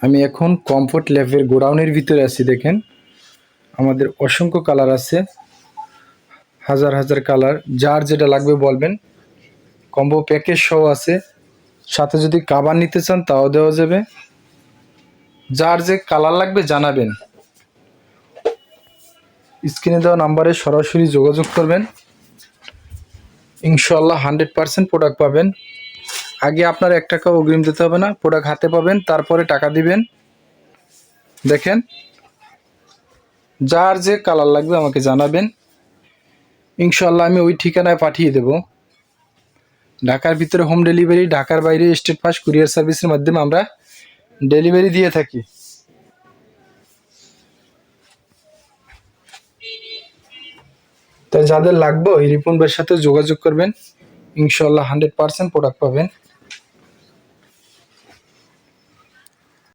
আমি এখন কমফোর্ট ল্যাবের গোডাউনের ভিতরে আছি, দেখেন। আমাদের অসংখ্য কালার আছে, হাজার হাজার কালার যার যেটা লাগবে বলবেন কম্বো প্যাকেজ সহ আছে। সাথে যদি কাবার নিতে চান, তাও দেওয়া যাবে। যার যে কালার লাগবে, জানাবেন। স্ক্রিনে দেওয়া নাম্বারে সরাসরি যোগাযোগ করবেন। ইনশাল্লাহ হান্ড্রেড পারসেন্ট প্রোডাক্ট পাবেন। আগে আপনার এক টাকা অগ্রিম দিতে হবে না প্রোডাক্ট হাতে পাবেন, তারপরে টাকা দিবেন। দেখেন, যার যে কালার লাগবে আমাকে জানাবেন। ইনশাল্লাহ আমি ওই ঠিকানায় পাঠিয়ে দেব। ঢাকার ভিতরে হোম ডেলিভারি ঢাকার বাইরে স্টেট ফাস্ট কুরিয়ার সার্ভিসের মাধ্যমে আমরা ডেলিভারি দিয়ে থাকি। তাই যাদের লাগবে, ওই রিপন সাথে যোগাযোগ করবেন। ইনশাল্লাহ হান্ড্রেড পার্সেন্ট প্রোডাক্ট পাবেন।